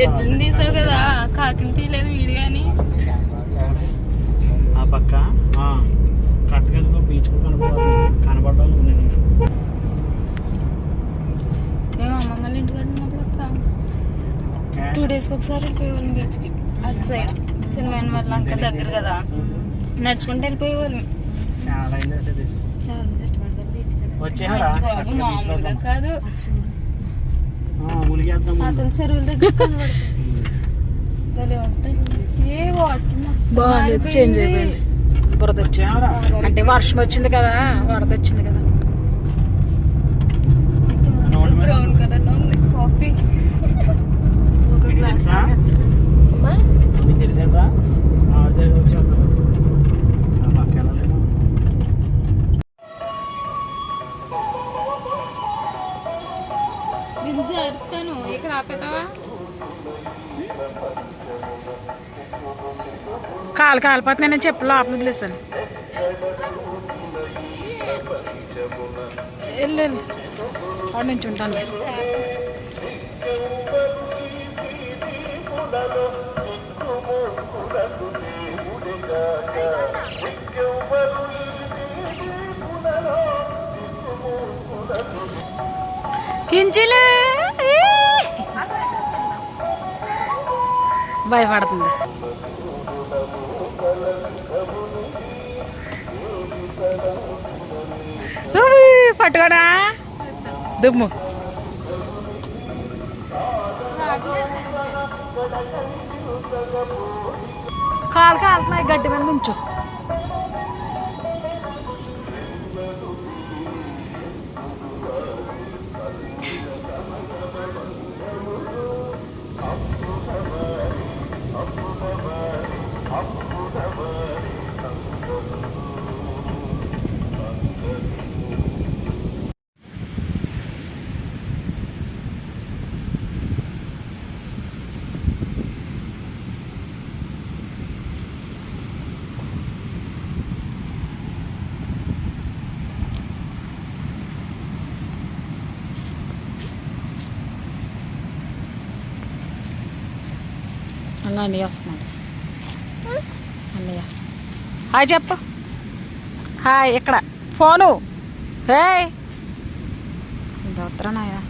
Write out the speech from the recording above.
ఎట్లు తీసావు కదా కాకిని తీయలేదు వీడు కానీ ఆ పక్క కరెక్ట్గా బీచ్ కనపడాలి నేను మేము అమ్మమ్మ వాళ్ళ ఇంటికాడ ఉన్నప్పుడు అక్క టూ డేస్కి ఒకసారి వెళ్ళిపోయేవాళ్ళం బీచ్కి అటు సైడ్ చిన్నమైన వాళ్ళ అంక దగ్గర కదా. నడుచుకుంటూ వెళ్ళిపోయేవాళ్ళం. చాలా ఇష్టపడతారు బీచ్ మామూలుగా కాదు. అతని చెరువుల దగ్గర చేంజ్ అయిపోయింది. బురద వచ్చింది? అంటే వర్షం వచ్చింది కదా వరద వచ్చింది కదా. బ్రౌన్ కలర్లో ఉంది కాఫీ జరుపుతాను ఇక్కడ ఆపేతావా కాలు కాలిపోతుంది నేను చెప్పి లోపల వదిలేసాను వెళ్ళు వెళ్ళు. అక్కడ నుంచి ఉంటాను. కించిలు. భయపడుతుంది. పట్టుకోనా? దుమ్ము. కాలు కాలుతున్నాయి గడ్డి మీద నుంచు. అన్నయ్య వస్తున్నాడు. అన్నయ్య. హాయ్ చెప్పు. హాయ్ ఇక్కడ. ఫోను. హే. దోత్రనాయా